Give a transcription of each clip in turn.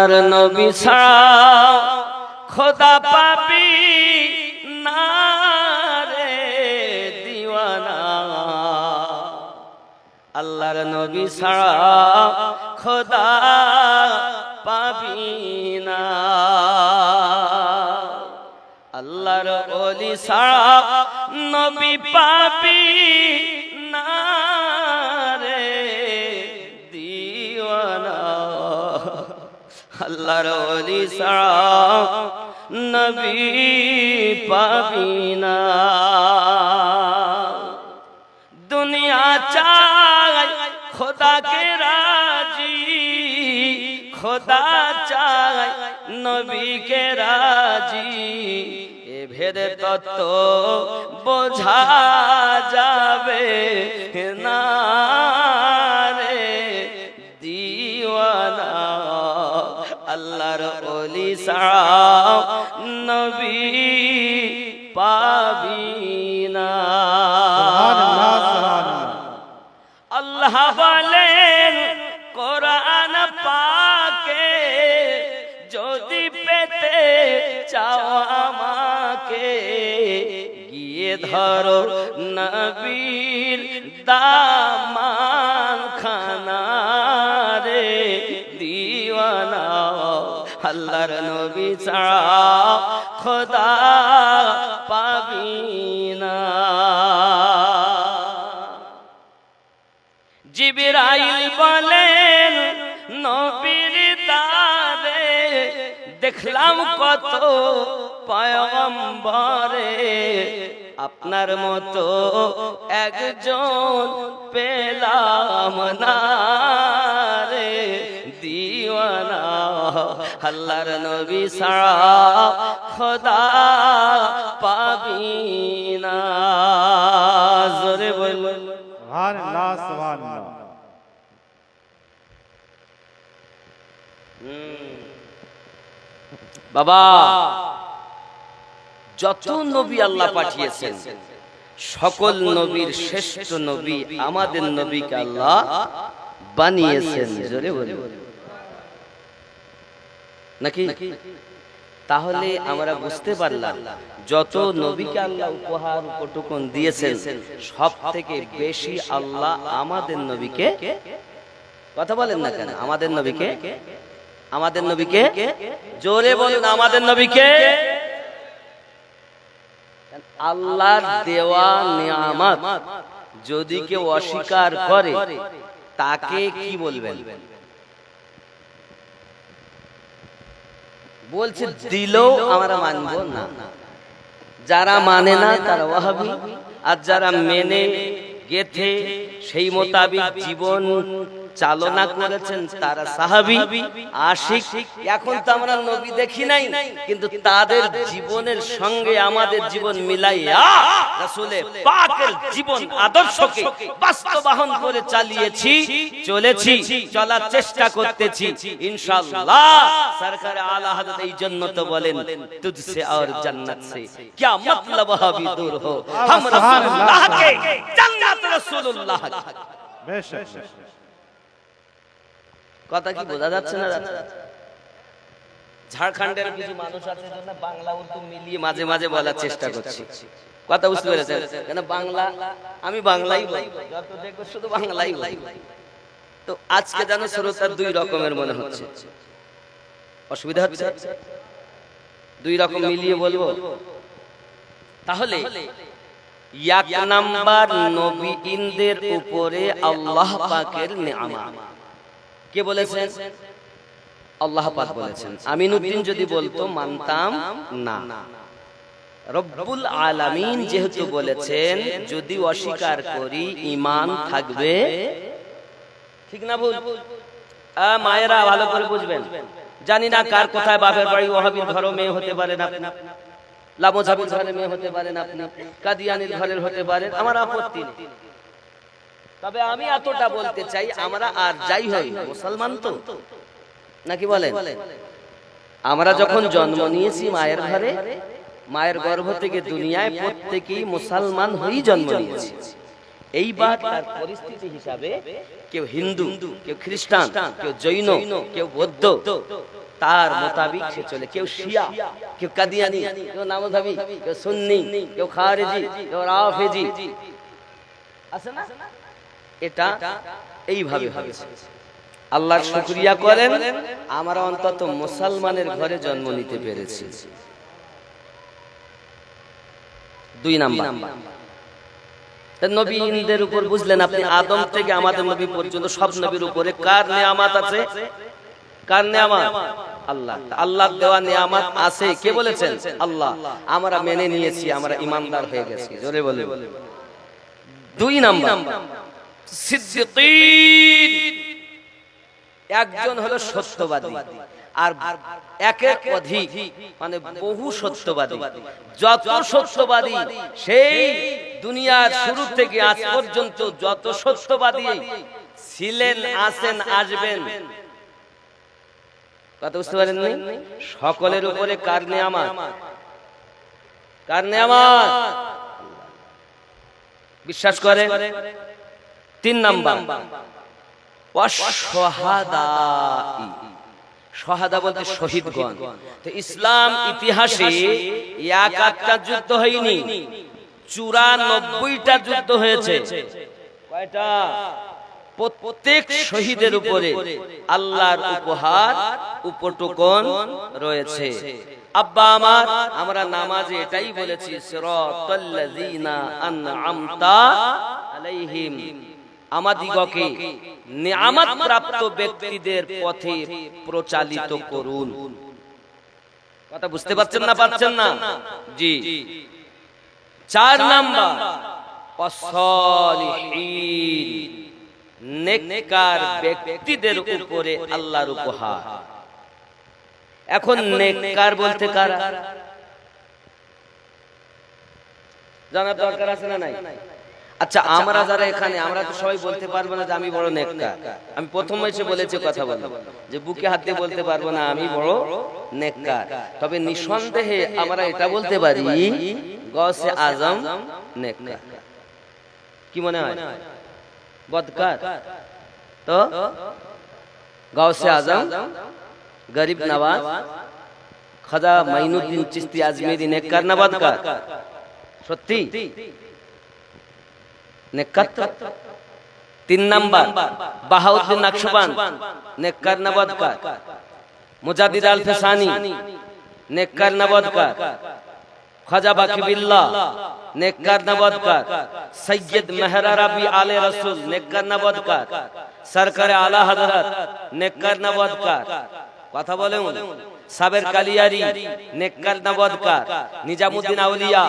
আর নবী ছাড়া খোদা পাবি না রে দিওয়ানা। আল্লাহর নবী ছাড়া খোদা পাবি না। আল্লাহর ওলি ছাড়া নবী পাবি আল্লাহর ওলি ছাড়া নবী পাবি না। দুনিয়া চাই খোদাকে রাজি। খোদা চাই নবীকে রাজি। এ ভেদে তত্ত্ব বোঝা যাবে। ধরো নবীর দামান খানা রে দিওয়ানা, আল্লাহর নবী ছাড়া খোদা পাবি না। জিবরাইল বলেন, নবীর দারে দেখলাম কত পয়গম্বরে। আপনার মতো একজন পেলাম না রে দিওয়ানা। আল্লাহর নবী সারা খোদা পাবি না। জোরে বল। বাবা। যত নবী আল্লাহ পাঠিয়েছেন, সকল নবীর শ্রেষ্ঠ নবী আমাদের নবীকে আল্লাহ বানিয়েছেন, জোরে বলি নাকি? তাহলে আমরা বুঝতে পারলাম, যত নবীকে আল্লাহ উপহার উপটুকুন দিয়েছেন সব থেকে বেশি আল্লাহ আমাদের নবীকে কথা বলেন না কেন? আমাদের নবীকে? আমাদের নবীকে? জোরে বলুন, আমাদের নবীকে? আল্লাহর দেওয়া নিয়ামত যদি কেউ অস্বীকার করে তাকে কি বলবেন? বলছে দিলেও আমরা মানবো না। যারা মানে না তারা ওয়াহাবি। আর যারা মেনে গেথে সেই মোতাবিক জীবন চালনা করেছেন তারা সাহাবি আশিক এখন তো আমরা নবী দেখি নাই কিন্তু তাদের জীবনের সঙ্গে আমাদের জীবন মিলাইয়া রাসূলে পাকের জীবন আদর্শকে বাস্তবায়ন করে চালিয়েছি চলেছি চলার চেষ্টা করতেছি ইনশাআল্লাহ সরকার আলা হযরত এই জন্য তো বলেন তুঝসে और जन्नत से क्या मतलब हबी दूर हो हम रसूलुल्लाह के जन्नत रसूलुल्लाह की বেশক কথা কি বোঝা যাচ্ছে না? ঝাড়খণ্ডের কিছু মানুষ আছে জন্য বাংলা উর্দু মিলিয়ে মাঝে মাঝে বলার চেষ্টা করছি। কথা বুঝতে পেরেছেন? কেন বাংলা আমি বাংলাই বলি? যত দেখব শুধু বাংলাই বলি। তো আজকে যেন শ্রোতা দুই রকমের মনে হচ্ছে। অসুবিধা হচ্ছে? দুই রকম মিলিয়ে বলব? তাহলে এক নাম্বার নবী ইনদের উপরে আল্লাহ পাকের নিয়ামত। কে বলেছেন? আল্লাহ পাক বলেছেন। আমিনুদ্দিন যদি বলতো মানতাম না। রব্বুল আলামিন যেহেতু বলেছেন যদি অস্বীকার করি ঈমান থাকবে। ঠিক না ভুল? মায়েরা ভালো করে বুঝবেন। জানি না কার কোথায় বাপের বাড়ি ওহাবির ঘরও মেয়ে হতে পারেন আপনি লামোঝাবির ঘরে মেয়ে হতে পারেন আপনি। কাদিয়ানির ঘরের হতে পারেন আমার আপত্তি নেই। তবে আমি এতটা বলতে চাই, আমরা আর যাই হই মুসলমান তো। নাকি বলেন? আমরা যখন জন্ম নিয়েছি মায়ের ঘরে, মায়ের গর্ভ থেকে দুনিয়ায় প্রত্যেকেই মুসলমান হয়েই জন্ম নিয়েছি। এইবার তার পরিস্থিতি হিসাবে কেউ হিন্দু, কেউ খ্রিস্টান, কেউ জৈন, কেউ বৌদ্ধ, তার মোতাবিক সে চলে। কেউ শিয়া, কেউ কাদিয়ানি, কেউ নামধাবি, কেউ সুন্নি, কেউ খারেজি, কেউ রাফেজি। আছে না? এটা এইভাবে হয়েছে। আল্লাহর শুকরিয়া করেন আমরা অন্তত মুসলমানের ঘরে জন্ম নিতে পেরেছি। দুই নাম্বার। নবীনদের উপর বুঝলেন আপনি আদম থেকে আমাদের নবী পর্যন্ত সব নবীর উপরে কার নেয়ামাত আছে? কার নেয়ামাত? আল্লাহ। আল্লাহ। দেওয়া নেয়ামাত আছে। কে বলেছেন? আল্লাহ। আমরা মেনে নিয়েছি আমরা ইমানদার হয়ে গেছি। জোরে বলে দুই নাম্বার। একজন হলো সত্যবাদী আর একের অধিক মানে বহু সত্যবাদী। যত সত্যবাদী সেই দুনিয়ার শুরু থেকে আজ পর্যন্ত যত সত্যবাদী ছিলেন, আছেন, আসবেন। কথা বুঝতে পারেননি? সকলের উপরে কার নেয়ামাত? কার নেয়ামাত? বিশ্বাস করে? তিন নাম্বার। সহাদা বলতে শহীদগণ। তো ইসলাম ইতিহাসে এক আটটা যুদ্ধ হয়নি। চুরানব্বইটা যুদ্ধ হয়েছে। কয়টা? প্রত্যেক শহীদের উপরে আল্লাহর উপহার উপটুকন রয়েছে। আব্বা আমার আমরা নামাজে এটাই বলেছি সিরাতাল্লাযীনা আনআমতা আলাইহিম। আমাদিগকে নিয়ামত প্রাপ্ত ব্যক্তিদের পথে প্রচালিত করুন। কথা বুঝতে পারছেন না পারছেন না? জি। চার নাম্বার, অসলিহীন, নেককার ব্যক্তিদের উপরে আল্লাহর উপহার। এখন নেককার বলতে কারা? জানার দরকার আছে না নাই? আচ্ছা আমরা যারা এখানে আমরা তো সবাই বলতে পারব না যে আমি বড় নেককার। আমি প্রথম এসে বলেছি কথা বলব। যে বুকে হাত দিয়ে বলতে পারব না আমি বড় নেককার। তবে নিঃসন্দেহে আমরা এটা বলতে পারি গসে আজম নেককার। কি মনে হয়? বদকার। তো গাউসে আজম গরিব নওয়াজ খাজা মাইনুদ্দিন চিস্তি আজমেরি নেককার না বদকার? সত্যি। নেককার তিন নাম্বার, বাহাউদ্দিন নকশবান। নেককার না মুজাদিদ আল ফেসানি। নেককার না বদকার খাজা বাকিবিল্লাহ নেককার না বদকার সৈয়দ মেহরা রাবি আলে রসুল। নেককার না বদকার সরকারে আলা হযরত। নেককার না বদকার কথা বলেন সাবের কালিয়ারি নেককার না বদকার নিজামুদ্দিন আউলিয়া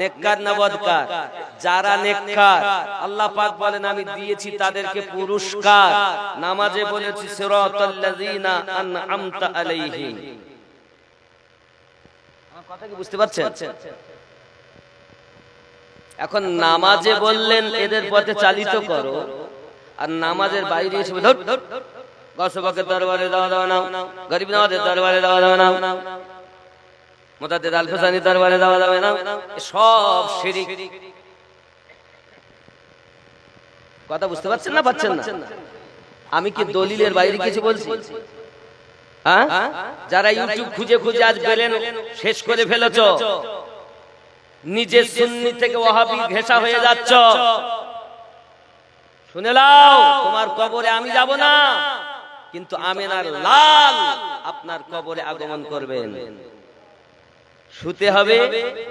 নেককার না বদকার যারা নেককার আল্লাহ পাক বলেন আমি দিয়েছি তাদেরকে পুরস্কার নামাজে বলেছি সিরাতাল্লাযীনা আনআমতা আলাইহিম। আমার কথা কি বুঝতে পারছেন? এখন নামাজে বললেন এদের পথে চালিত করো আর নামাজের বাইরে এসে ধর গসবকের দরবারে দেওয়া নাও গরিব নামাজের দরবারে দেওয়া নাও মোতাদের আলফাসানির দরবারে দেওয়া যাবে না সব শিরিক। কথা বুঝতে পারছেন না পাচ্ছেন না? আমি কি দলিলের বাইরে কিছু বলছি? হ্যাঁ? যারা ইউটিউব খুঁজে খুঁজে আজ পেলেন শেষ করে ফেলেছ। নিজের সুন্নি থেকে ওহাবি ঘেঁষা হয়ে যাচ্ছ। শুনে লাও তোমার কবরে আমি যাব না। কিন্তু আমেনার লাল আপনার কবরে আগমন করবেন। শুতে হবে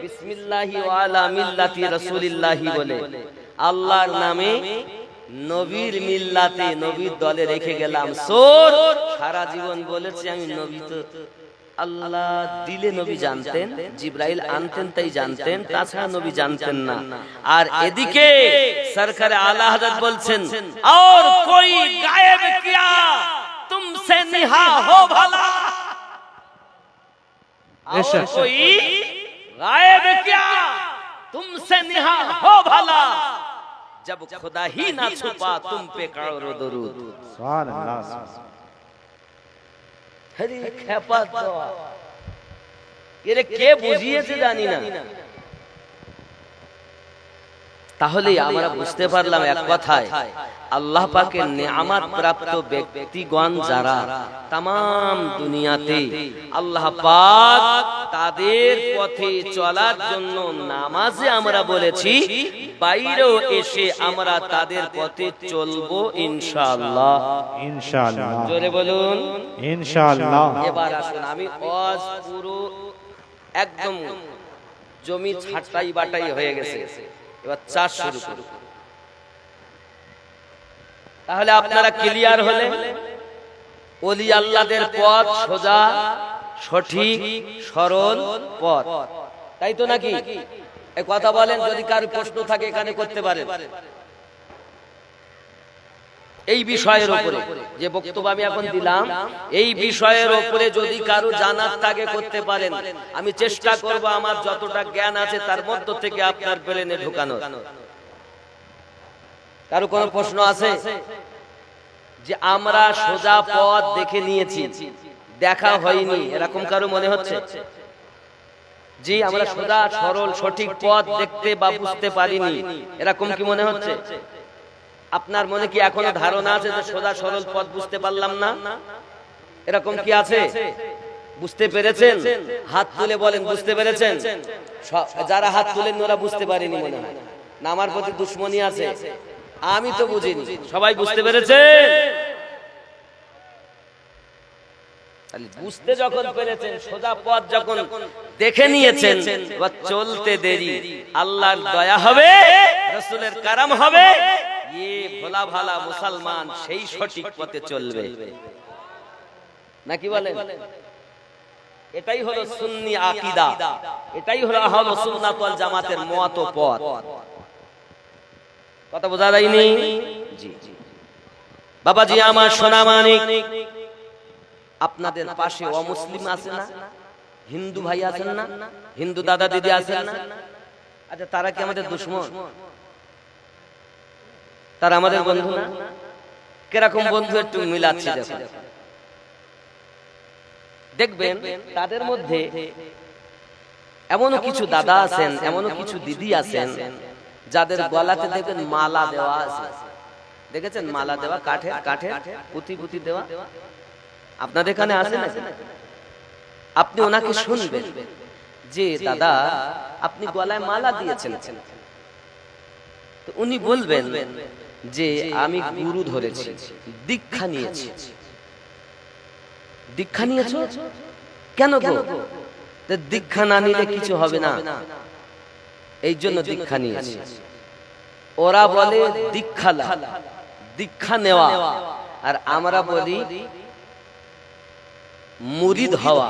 বিসমিল্লাহি ওয়ালা মিল্লাতি রাসূলিল্লাহি বলে। আল্লাহর নামে নবীর মিল্লাতে নবীর দলে রেখে গেলাম। সোর! সারা! জীবন বলেছি আমি নবী তো আল্লাহ দিলে নবী জানতেন জিব্রাইল আনতেন তাই জানতেন তাছাড়া নবী জানতেন না। আর এদিকে সরকার আল্লাহ হাজার বলছেন আর কই नसीहा हो भला कोई गायब क्या तुमसे निहा हो भला जब खुदा ही ना छुपा तुम पे करो दरूद सुभान अल्लाह हरी खेपा तो ये रे के बुझिए से जानी ना তাহলেই আমরা বুঝতে পারলাম এক কথায় আল্লাহ পাকে নেয়ামত প্রাপ্ত ব্যক্তিগণ যারা তাম দুনিয়াতে আল্লাহ পাক তাদের পথে চলার জন্য নামাজে আমরা বলেছি বাইরেও এসে আমরা তাদের পথে চলবো ইনশাআল্লাহ। ইনশাআল্লাহ। জোরে বলুন। ইনশাআল্লাহ। এবার আসুন আমি অজ পুরো একদম জমি ছাটাই বাটাই হয়ে গেছে। এবার চাষ শুরু করুন তাহলে আপনারা ক্লিয়ার হলে অলি আল্লাদের পথ সোজা সঠিক সরল পথ। তাই তো নাকি? এই কথা বলেন যদি কার প্রশ্ন থাকে এখানে করতে পারেন। এই বিষয়ের উপরে। যে বক্তব্য আমি এখন দিলাম, এই বিষয়ের উপরে যদি কারও জানার থাকে করতে পারেন, আমি চেষ্টা করব আমার যতটা জ্ঞান আছে তার মধ্য থেকে আপনার ব্রেনে ঢুকানোর। কারও কোনো প্রশ্ন আছে? যে আমরা সোজা পথ দেখে নিয়েছি, দেখা হয়নি, এরকম কারও মনে হচ্ছে? জি, আমরা সোজা, সরল, সঠিক পথ দেখতে বা বুঝতে পারিনি, এরকম কি মনে হচ্ছে? আপনার মনে কি এখনও ধারণা আছে যে সোজা সরল পথ বুঝতে পারলাম না? এরকম কি আছে? বুঝতে পেরেছেন? হাত তুলে বলেন বুঝতে পেরেছেন? যারা হাত তুলেন ওরা বুঝতে পারেনি মনে হয়। না আমার প্রতি দুশ্মনী আছে। আমি তো বুঝিনি। সবাই বুঝতে পেরেছেন? তাহলে বুঝতে যখন পেরেছেন সোজা পথ যখন দেখে নিয়েছেন চলতে দেরি। আল্লাহর দয়া হবে রসুলের কারাম হবে। ইয়ে ভোলা ভালা মুসলমান সেই সঠিক পথে চলবে। নাকি বলেন? এটাই হলো সুন্নি আকিদা। এটাই হলো আহল সুন্নাত ওয়াল জামাতের মত পথ। কথা বোঝা যায়নি? জি। জি। বাবাজি আমার সোনা মানিক। আপনাদের পাশে অমুসলিম আছে না? হিন্দু ভাই আছেন না? হিন্দু দাদা দিদি আছেন না? আচ্ছা তারা কি আমাদের দুশ্মন? তারা আমাদের বন্ধু না? কীরকম বন্ধু একটু মিলাচ্ছি দেখবেন তাদের মধ্যে এমনও কিছু দাদা আছেন এমনও কিছু দিদি আছেন যাদের গলাতে দেখবেন মালা দেওয়া আছে। দেখেছেন মালা দেওয়া কাঠের কাঠের পুঁতি পুঁতি দেওয়া। আপনাদের এখানে আছে না আপনি ওনাকে শুনবেন। যে দাদা আপনি গলায় মালা দিয়েছেন। তো উনি বলবেন যে আমি গুরু ধরেছি দীক্ষা নিয়েছি। দীক্ষা নিয়েছো? কেন গো? দীক্ষা না নিলে কিছু হবে না। এই জন্য দীক্ষা নিয়েছি। ওরা বলে দীক্ষা দীক্ষা নেওয়া। আর আমরা বলি মুরিদ হওয়া।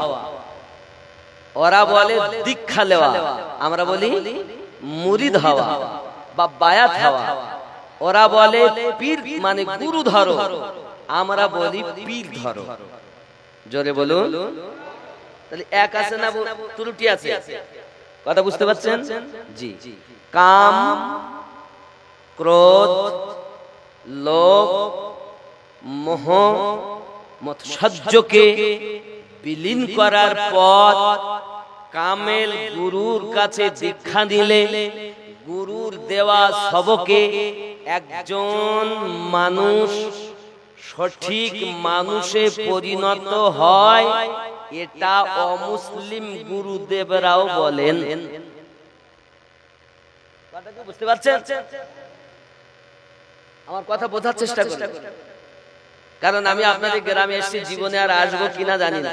ওরা বলে দীক্ষা নেওয়া। আমরা বলি মুরিদ হওয়া বা বায়াত হওয়া। ওরা বলে পীর মানে গুরু ধরো। আমরা বলি পীর ধরো। জোরে বলুন। তাহলে এক আছে না ত্রুটি আছে। কথা বুঝতে পারছেন? জি। কাম ক্রোধ লোভ মোহ মৎসহ্যকে বিলীন করার পথ। কামেল গুরুর কাছে দীক্ষা দিলে গুরুর দেওয়া সবকে একজন মানুষ সঠিক মানুষে পরিণত হয়, এটা অমুসলিম গুরুদেবরাও বলেন। আমার কথা বোঝার চেষ্টা করুন। কারণ আমি আপনাদের গ্রামে এসেছি জীবনে আর আসব কিনা জানি না।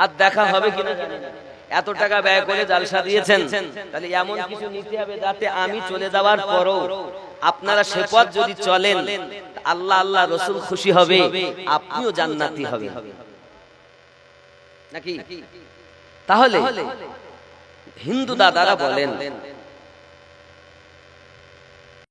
আর দেখা হবে কিনা জানি না। এত টাকা ব্যয় করে জালসা দিয়েছেন তাহলে এমন কিছু নিতে হবে যাতে আমি চলে যাওয়ার পরও আপনারা সে পথ যদি চলেন আল্লাহ আল্লাহ রসুল খুশি হবে আপনিও জান্নাতি হবে। নাকি? তাহলে হিন্দু দাদারা বলেন